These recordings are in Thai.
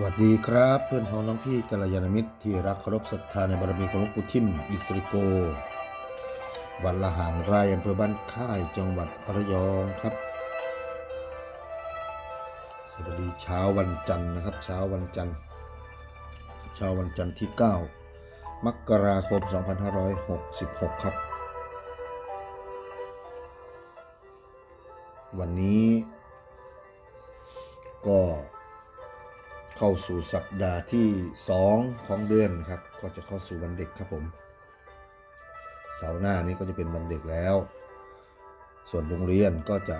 สวัสดีครับเพื่อนพ้องน้องพี่กัลยาณมิตรที่รักเคารพศรัทธาในบารมีของหลวงปู่ทิมอิสริโก วัดละหารไร่อำเภอบ้านค่ายจังหวัดระยองครับ สวัสดีเช้าวันจันทร์นะครับ เช้าวันจันทร์ เช้าวันจันทร์ที่ 9 มกราคม 2566 ครับ วันนี้ก็ เข้าสู่สัปดาห์ที่ 2 ของเดือนนะครับ ก็จะเข้าสู่วันเด็กครับผม เสาร์หน้านี้ก็จะเป็นวันเด็กแล้ว ส่วนโรงเรียนก็จะ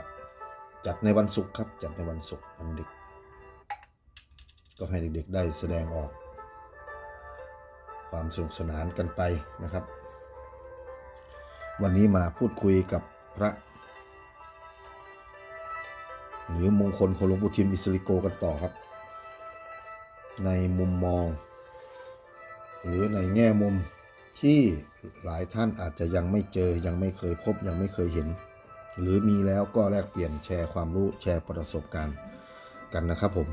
จัดในวันศุกร์ครับ จัดในวันศุกร์วันเด็ก ก็ให้เด็กๆได้แสดงออก ความสนุกสนานกันไปนะครับ วันนี้มาพูดคุยกับพระหรือมงคลของหลวงปู่ทิมอิสริโกกันต่อครับ ในมุมมอง หรือในแง่มุมที่หลายท่านอาจจะยังไม่เจอยังไม่เคยพบยังไม่เคยเห็น หรือมีแล้วก็แลกเปลี่ยนแชร์ความรู้แชร์ประสบการณ์กันนะครับผม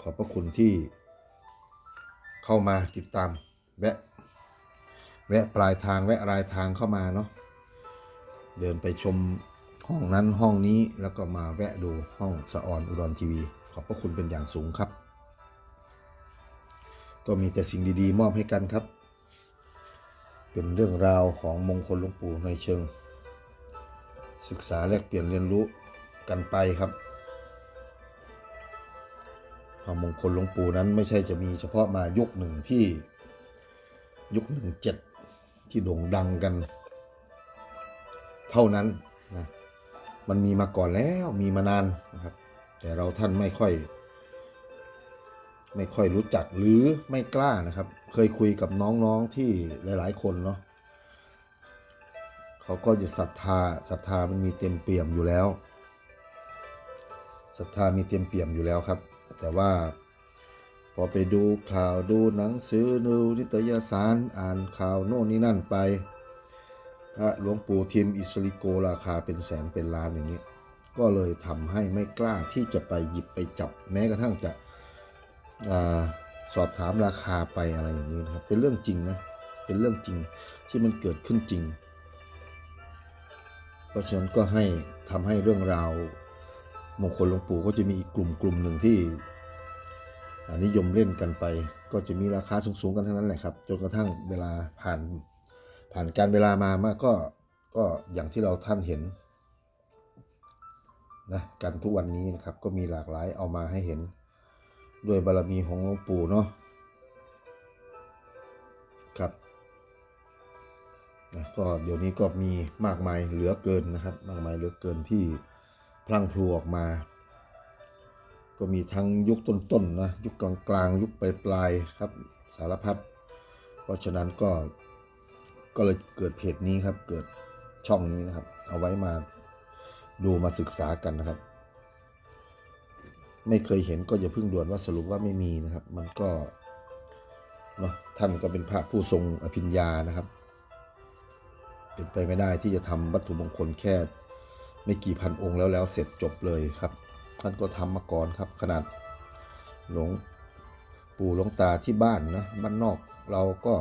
ขอบพระคุณที่เข้ามาติดตามแวะแวะปลายทางแวะรายทางเข้ามาเนาะเดินไปชมห้องนั้นห้องนี้แล้วก็มาแวะดูห้องสะออนอุดรทีวี ขอบพระคุณเป็นอย่างสูงครับ ก็มีแต่สิ่งดีๆ มอบให้กันครับ เป็นเรื่องราวของมงคลหลวงปู่ในเชิง ศึกษาแลกเปลี่ยนเรียนรู้กันไปครับพระมงคลหลวงปู่นั้นไม่ใช่จะมีเฉพาะมายุคหนึ่งที่ยุคหนึ่งเจ็ดที่โด่งดังกัน เท่านั้นนะมันมีมาก่อนแล้วมีมานานนะครับ แต่เราท่านไม่ค่อย ไม่ค่อยรู้จักหรือไม่กล้านะครับ เคยคุยกับน้องๆที่หลาย ๆ คนเนาะเขาก็จะศรัทธาศรัทธามันมีเต็มเปี่ยมอยู่แล้วศรัทธามีเต็มเปี่ยมอยู่แล้วครับ แต่ว่าพอไปดูข่าวดูหนังสือดูนิตยสารอ่านข่าวโน่นนี่นั่นไปพระหลวงปู่ทิมอิสริโกราคาเป็นแสนเป็นล้านอย่างนี้ ก็เลยทำให้ไม่กล้าที่จะไปหยิบไปจับแม้กระทั่งจะอสอบถามราคาไปอะไรอย่างนี้นะครับ เป็นเรื่องจริงนะ เป็นเรื่องจริงที่มันเกิดขึ้นจริง เพราะฉะนั้นก็ให้ทำให้เรื่องราวมงคลหลวงปู่ก็จะมีอีกกลุ่มกลุ่มหนึ่งที่นิยมเล่นกันไป ก็จะมีราคาสูงๆกันทั้งนั้นแหละครับจนกระทั่งเวลาผ่านผ่านการเวลามามากก็ก็อย่างที่เราท่านเห็น นะกันทุกวันนี้นะครับก็มีหลากหลายเอามาให้เห็น ด้วยบารมีของหลวงปู่เนาะครับนะก็เดี๋ยวนี้ก็มีมากมายเหลือเกินนะครับ มากมายเหลือเกินที่พลังพลูออกมา ก็มีทั้งยุคต้นๆนะยุคกลางๆยุคปลายๆครับสารพัดเพราะฉะนั้นก็ก็เลยเกิดเพจนี้ครับเกิดช่องนี้นะครับ เอาไว้มา ดูมาศึกษากันนะครับ ไม่เคยเห็นก็อย่าเพิ่งด่วนว่าสรุปว่าไม่มีนะครับ มันก็เนาะท่านก็เป็นพระผู้ทรงอภิญญานะครับ เป็นไปไม่ได้ที่จะทำวัตถุมงคลแค่ไม่กี่พันองค์แล้วแล้วเสร็จจบเลยครับ ท่านก็ทำมาก่อนครับ ขนาดหลวงปู่หลวงตาที่บ้านนะบ้านนอกเราก็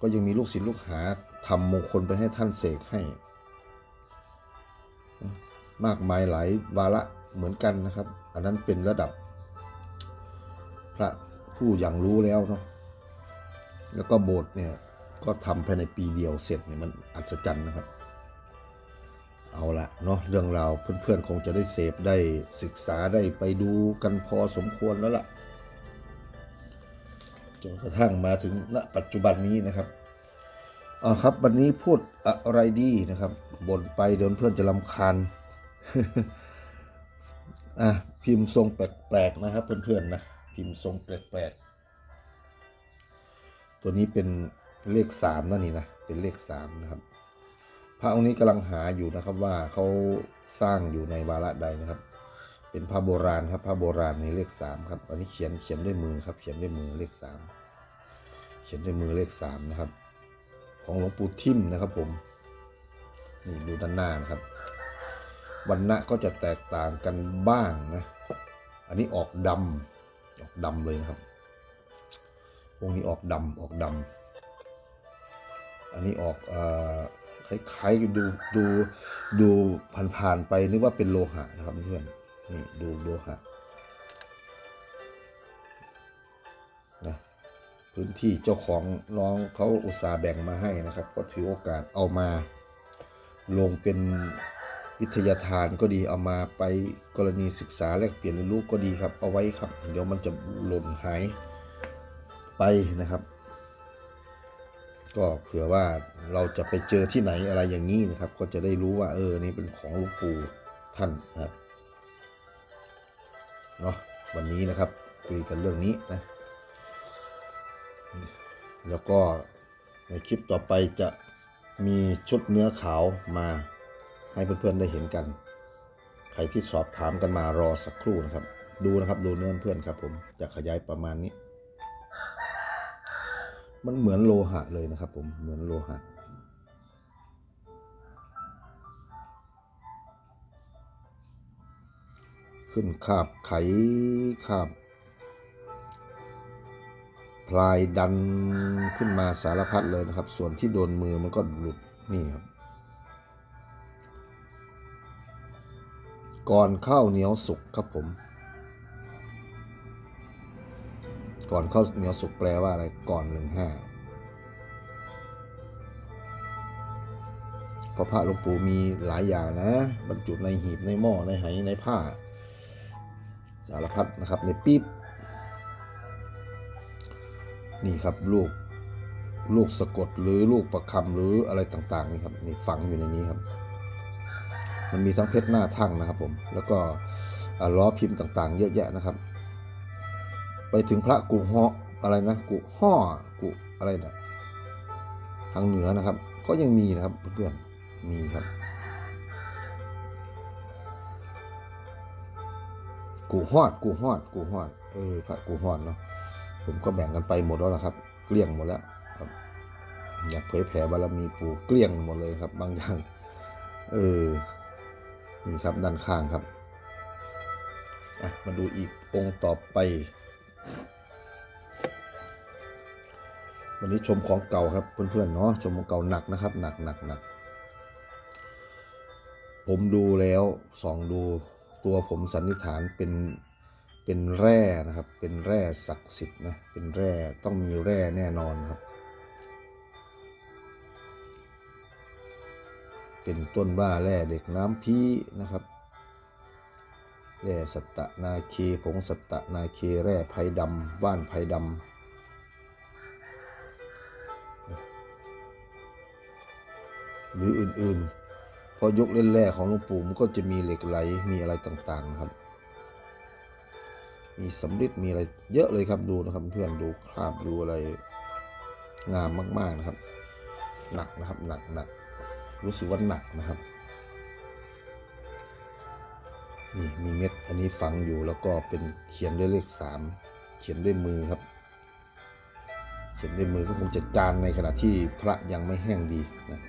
ก็ยังมีลูกศิษย์ลูกหาทำมงคลไปให้ท่านเสกให้ มากมายหลายวาระเหมือนกันนะครับ อันนั้นเป็นระดับ พระผู้อย่างรู้แล้วเนาะแล้วก็โบสถ์เนี่ยก็ทำภายในปีเดียวเสร็จเนี่ยมันอัศจรรย์นะครับ เอาละเนาะเรื่องราวเพื่อนๆคงจะได้เสพได้ศึกษาได้ไปดูกันพอสมควรแล้วล่ะจนกระทั่งมาถึงณปัจจุบันนี้นะครับอ่าครับวันนี้พูดอะไรดีนะครับบ่นไปเดี๋ยวเพื่อนจะลำคาญ อะพิมพ์ทรงแปลกๆนะครับ เพื่อนๆนะพิมพ์ทรงแปลกๆตัวนี้เป็นเลขสามนั่นนี่นะเป็นเลขสามนะครับ พระองค์นี้กำลังหาอยู่นะครับว่าเขาสร้างอยู่ในวาระใดนะครับ เป็นพระโบราณครับพระโบราณในเลขสามครับอันนี้เขียนเขียนด้วยมือครับ เขียนด้วยมือเลขสามเขียนด้วยมือเลขสามนะครับ ของหลวงปู่ทิมนะครับผมนี่ดูด้านหน้านะครับ วันณะก็จะแตกต่างกันบ้างนะ อันนี้ออกดำออกดำเลยนะครับองนี้ออกดำออกดำอันนี้ออกเอ่อคล้ายๆดูดูดูผ่านๆไปนึกว่าเป็นโลหะนะครับเพื่อนนี่ดูโลหะนะพื้นที่เจ้าของน้องเขาอุตส่าห์แบ่งมาให้นะครับ ก็ถือโอกาสเอามาลงเป็น วิทยาทานก็ดีเอามาไปกรณีศึกษาแลกเปลี่ยนเรียนรู้ก็ดีครับ เอาไว้ครับ เดี๋ยวมันจะหล่นหายไปนะครับ ก็เผื่อว่าเราจะไปเจอที่ไหนอะไรอย่างนี้นะครับ ก็จะได้รู้ว่าเออนี่เป็นของหลวงปู่ท่านนะครับเนาะวันนี้นะครับคุยกันเรื่องนี้นะแล้วก็ในคลิปต่อไปจะมีชุดเนื้อขาวมา ให้เพื่อนๆได้เห็นกัน ใครที่สอบถามกันมารอสักครู่นะครับ ดูนะครับดูเนื้อเพื่อนครับ ผมจะขยายประมาณนี้ มันเหมือนโลหะเลยนะครับ ผมเหมือนโลหะขึ้นคาบไขคาบพลายดันขึ้นมาสารพัดเลยนะครับ ส่วนที่โดนมือมันก็หลุดนี่ครับ ก่อนข้าวเหนียวสุกครับผม ก่อนข้าวเหนียวสุกแปลว่าอะไรก่อนหนึ่งห้าพระพระหลวงปู่มีหลายอย่างนะ บรรจุในหีบในหม้อในไหในผ้า สารพัดนะครับในปี๊บนี่ครับลูกลูกสะกดหรือลูกประคำหรืออะไรต่างๆนี่ครับนี่ฝังอยู่ในนี้ครับ มันมีทั้งเพชรหน้าทั่งนะครับผมแล้วก็ล้อพิมพ์ต่างๆ เยอะแยะนะครับ ไปถึงพระกุห่ออะไรนะกุห่อกุอะไรนะทางเหนือนะครับ ก็ยังมีนะครับเพื่อนๆมีครับกูฮอดกูฮอดกูฮอดเออพระกูฮอดเนาะผมก็แบ่งกันไปหมดแล้วนะครับ เกลี้ยงหมดแล้วครับ อยากเผยแผ่บารมีปู่เกลี้ยงหมดเลยครับ บางอย่าง เออ นี่ครับด้านข้างครับมาดูอีกองค์ต่อไป วันนี้ชมของเก่าครับเพื่อนๆเนาะชมของเก่าหนักนะครับ หนักหนักหนักผมดูแล้วส่องดูตัวผมสันนิษฐานเป็นเป็นแร่นะครับ เป็นแร่ศักดิ์สิทธิ์นะเป็นแร่ต้องมีแร่แน่นอนครับ เป็นต้นว่าแร่เด็กน้ำพีนะครับแร่สัตตนาเคผงสัตตนาเคแร่ไผ่ดำว่านไผ่ดำหรืออื่นๆ พอยกเล่นแร่ของหลวงปู่มันก็จะมีเหล็กไหลมีอะไรต่างๆครับ มีสำริดมีอะไรเยอะเลยครับดูนะครับเพื่อนดูคราบดูอะไรงามมากๆนะครับ หนักนะครับหนักหนัก รู้สึกว่าหนักนะครับ นี่มีเม็ดอันนี้ฝังอยู่แล้วก็เป็นเขียนด้วยเลขสามเขียนด้วยมือครับ เขียนด้วยมือก็คงจะจานในขณะที่พระยังไม่แห้งดีนะ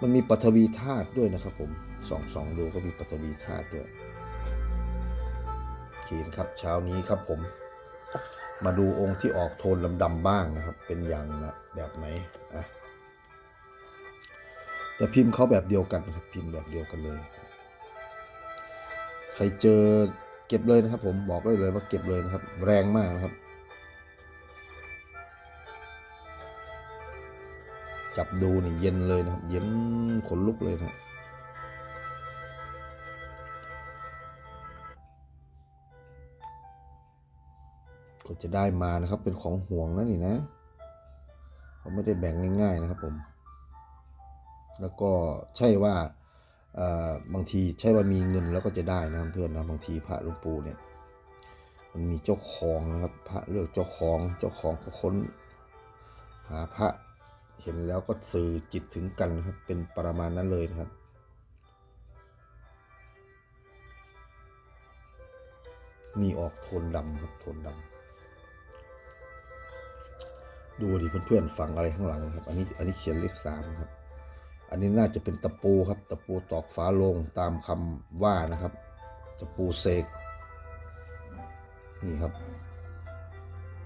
มันมีปฐวีธาตุด้วยนะครับผมสองสองดูก็มีปฐวีธาตุด้วยโอเคนะครับเช้านี้ครับผม มาดูองค์ที่ออกโทนดำๆบ้างนะครับ เป็นอย่างนะแบบไหน แต่พิมพ์เขาแบบเดียวกันนะครับพิมพ์แบบเดียวกันเลย ใครเจอเก็บเลยนะครับ ผมบอกได้เลยว่าเก็บเลยนะครับ แรงมากนะครับ จับดูนี่เย็นเลยนะครับ เย็นขนลุกเลยนะก็จะได้มานะครับเป็นของห่วงนะนี่นะเขาไม่ได้แบ่งง่าย ๆ นะครับผม แล้วก็ใช่ว่าบางทีใช่ว่ามีเงินแล้วก็จะได้นะเพื่อนนะบางทีพระหลวงปู่เนี่ยมันมีเจ้าของนะครับพระเลือกเจ้าของเจ้าของก็ค้น หาพระเห็นแล้วก็สื่อจิตถึงกันนะครับ เป็นประมาณนั้นเลยนะครับมีออกโทนดำครับโทนดำดูดิเพื่อนๆฝังอะไรข้างหลังครับ อันนี้อันนี้เขียนเลขสามครับ อันนี้น่าจะเป็นตะปูครับ ตะปูตอกฝาโลงตามคำว่านะครับ ตะปูเสกนี่ครับ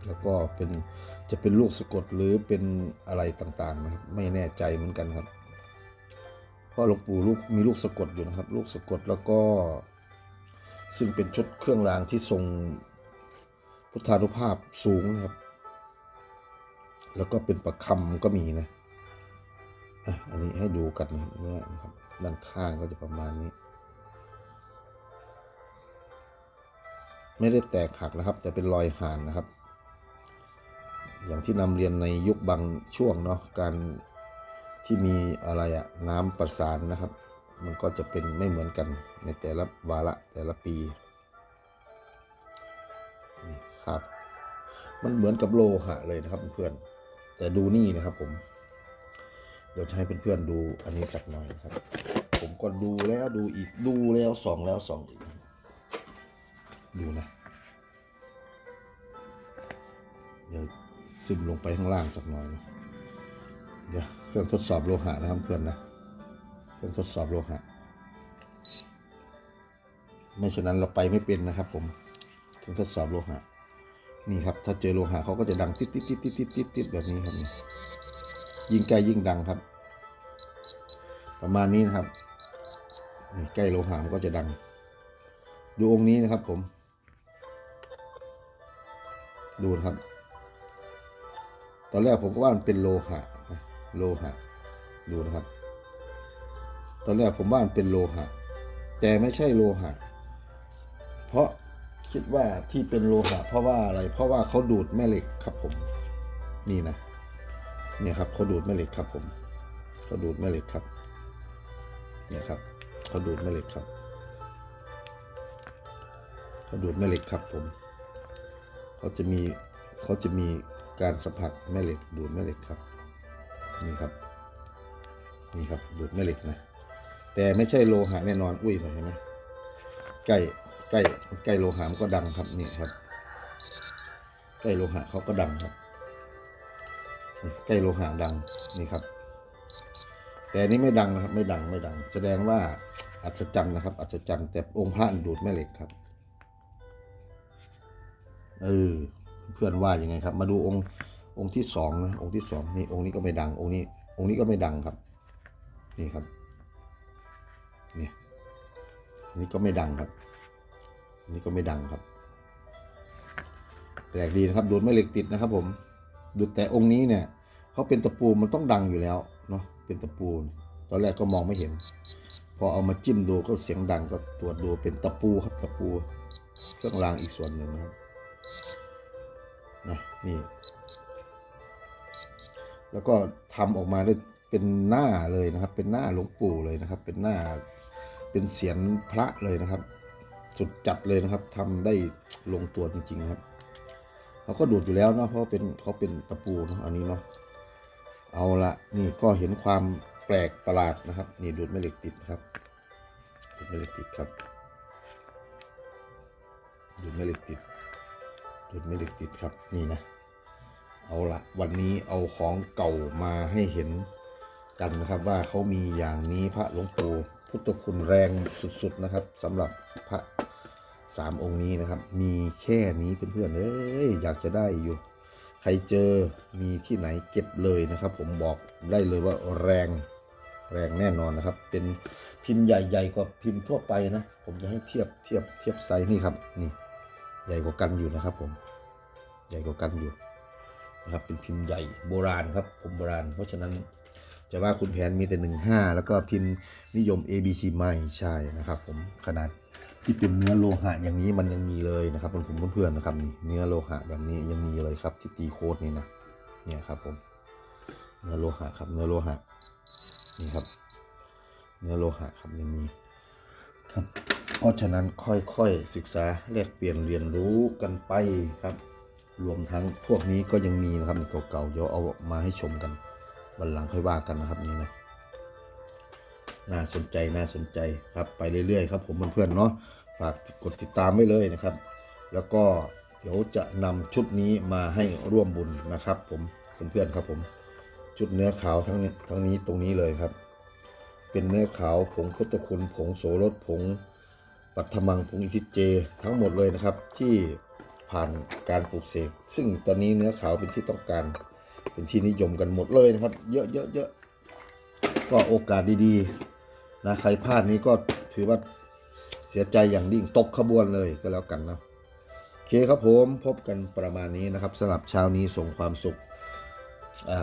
แล้วก็เป็นจะเป็นลูกสะกดหรือเป็นอะไรต่างๆนะครับ ไม่แน่ใจเหมือนกันครับเพราะหลวงปู่ลูกมีลูกสะกดอยู่นะครับ ลูกสะกดแล้วก็ ซึ่งเป็นชุดเครื่องรางที่ทรงพุทธานุภาพสูงนะครับ แล้วก็เป็นประคำก็มีนะ อะอันนี้ให้ดูกันนะครับเนื้อนะครับด้านข้างก็จะประมาณนี้ ไม่ได้แตกหักนะครับ แต่เป็นรอยห่างนะครับ อย่างที่นำเรียนในยุคบางช่วงเนาะการที่มีอะไรอะน้ำประสานนะครับ มันก็จะเป็นไม่เหมือนกันในแต่ละวาระแต่ละปีนี่ครับ มันเหมือนกับโลหะเลยนะครับเพื่อนแต่ดูนี่นะครับผม เดี๋ยวจะให้เพื่อนๆดูอันนี้สักหน่อยครับ ผมก็ดูแล้วดูอีกดูแล้วสองแล้วสองอีกดูนะ เดี๋ยวซึมลงไปข้างล่างสักหน่อยนะเดี๋ยวเครื่องทดสอบโลหะนะครับเพื่อนนะเครื่องทดสอบโลหะไม่ฉะนั้นเราไปไม่เป็นนะครับ ผมเครื่องทดสอบโลหะนี่ครับ ถ้าเจอโลหะเขาก็จะดังติดติดติดติดติดติดติดแบบนี้ครับนี่ ยิ่งใกล้ยิ่งดังครับ ประมาณนี้นะครับ ใกล้โลหะมันก็จะดัง ดูองค์นี้นะครับผม ดูนะครับ ตอนแรกผมก็ว่ามันเป็นโลหะโลหะ ดูนะครับ ตอนแรกผมว่ามันเป็นโลหะ แต่ไม่ใช่โลหะ เพราะคิดว่าที่เป็นโลหะเพราะว่าอะไร เพราะว่าเขาดูดแม่เหล็กครับผม นี่นะ เนี่ยครับเขาดูดแม่เหล็กครับผมเขาดูดแม่เหล็กครับเนี่ยครับเขาดูดแม่เหล็กครับเขาดูดแม่เหล็กครับผมเขาจะมีเขาจะมีการสัมผัสแม่เหล็กดูดแม่เหล็กครับนี่ครับนี่ครับดูดแม่เหล็กนะแต่ไม่ใช่โลหะแน่นอนอุ้ยเห็นไหมใกล้ใกล้ใกล้โลหะมันก็ดังครับนี่ครับใกล้โลหะเขาก็ดังครับ ใกล้โลหะดังนี่ครับ แต่นี้ไม่ดังนะครับ ไม่ดังไม่ดัง แสดงว่าอัศจรรย์นะครับ อัศจรรย์แต่องค์พระดูดแม่เหล็กครับเออเพื่อนว่ายังไงครับ มาดูองค์องค์ที่สองนะองค์ที่สองนี่องค์นี้ก็ไม่ดัง องค์นี้ องค์นี้ก็ไม่ดังครับ นี่ครับนี่อันนี้ก็ไม่ดังครับอันนี้ก็ไม่ดังครับแปลกดีนะครับดูดไม่เหล็กติดนะครับผม ดูแต่องค์นี้เนี่ยเขาเป็นตะปูมันต้องดังอยู่แล้วเนาะเป็นตะปู ตอนแรกก็มองไม่เห็น พอเอามาจิ้มดูก็เสียงดังก็ตรวจดูเป็นตะปูครับตะปูเครื่องรางอีกส่วนหนึ่งนะครับนะนี่ แล้วก็ทำออกมาได้เป็นหน้าเลยนะครับ เป็นหน้าหลวงปู่เลยนะครับ เป็นหน้าเป็นเสียนพระเลยนะครับ สุดจัดเลยนะครับทำได้ลงตัวจริง ๆ นะครับ เขาก็ดูดอยู่แล้วเนาะเพราะเป็นเขาเป็นตะปูเนาะอันนี้เนาะเอาละนี่ก็เห็นความแปลกประหลาดนะครับ นี่ดูดแม่เหล็กติดครับดูดแม่เหล็กติดครับดูดแม่เหล็กติดดูดไม่เหล็กติดครับนี่นะเอาละวันนี้เอาของเก่ามาให้เห็นกันนะครับว่าเขามีอย่างนี้พระหลวงปู่พุทธคุณแรงสุดๆนะครับสำหรับพระ สามองค์นี้นะครับ มีแค่นี้เพื่อนๆเอ้ยอยากจะได้อยู่ ใครเจอมีที่ไหนเก็บเลยนะครับ ผมบอกได้เลยว่าแรงแรงแน่นอนนะครับ เป็นพิมพ์ใหญ่ๆกว่าพิมพ์ทั่วไปนะ ผมจะให้เทียบเทียบเทียบไซส์นี่ครับนี่ใหญ่กว่ากันอยู่นะครับ ผมใหญ่กว่ากันอยู่นะครับเป็นพิมพ์ใหญ่โบราณครับผมโบราณ เพราะฉะนั้นจะว่าคุณแผนมีแต่หนึ่งห้าแล้วก็พิมพ์นิยม A B C ไม่ใช่นะครับ ผมขนาด ที่เป็นเนื้อโลหะอย่างนี้มันยังมีเลยนะครับเพื่อนเพื่อนๆนะครับนี่เนื้อโลหะแบบนี้ยังมีเลยครับที่ตีโคดนี่นะเนี่ยครับผมเนื้อโลหะครับเนื้อโลหะนี่ครับ เนื้อโลหะครับยังมีครับเพราะฉะนั้นค่อยๆศึกษาแลกเปลี่ยนเรียนรู้กันไปครับ รวมทั้งพวกนี้ก็ยังมีนะครับเก่าๆเดี๋ยวเอามาให้ชมกันวันหลังค่อยว่ากันนะครับนี่นะ น่าสนใจน่าสนใจครับไปเรื่อยๆครับผมเพื่อนๆเนาะฝากกดติดตามไว้เลยนะครับ แล้วก็เดี๋ยวจะนำชุดนี้มาให้ร่วมบุญนะครับ ผมเพื่อนๆครับผม ชุดเนื้อขาวทั้งนี้ทั้งนี้ตรงนี้เลยครับ เป็นเนื้อขาวผงพุทธคุณผงโสรสผงปัทมังผงอิทิเจ ทั้งหมดเลยนะครับ ที่ผ่านการปลูกเสกซึ่งตอนนี้เนื้อขาวเป็นที่ต้องการเป็นที่นิยมกันหมดเลยนะครับ เยอะเยอะเยอะก็โอกาสดีๆ นะใครพลาดนี้ก็ถือว่าเสียใจอย่างยิ่งตกขบวนเลยก็แล้วกันนะโอเคครับผมพบกันประมาณนี้นะครับสำหรับเช้านี้ส่งความสุข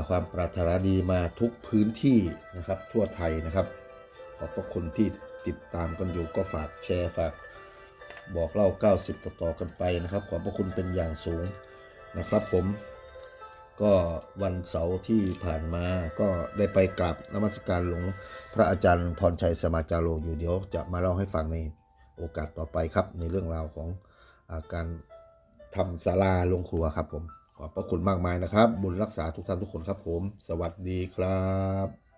ความปรารถนาดีมาทุกพื้นที่นะครับทั่วไทยนะครับ ขอบพระคุณที่ติดตามกันอยู่ก็ฝากแชร์ฝากบอกเล่า 90 ต่อๆกันไปนะครับ ขอบพระคุณเป็นอย่างสูงนะครับผม ก็วันเสาร์ที่ผ่านมาก็ได้ไปกราบนมัสการหลวงพระอาจารย์พรชัยสมาจาโรอยู่เดี๋ยวจะมาเล่าให้ฟังในโอกาสต่อไปครับ ในเรื่องราวของอาการทำศาลาลงครัวครับผม ขอบพระคุณมากมายนะครับ บุญรักษาทุกท่านทุกคนครับผม สวัสดีครับ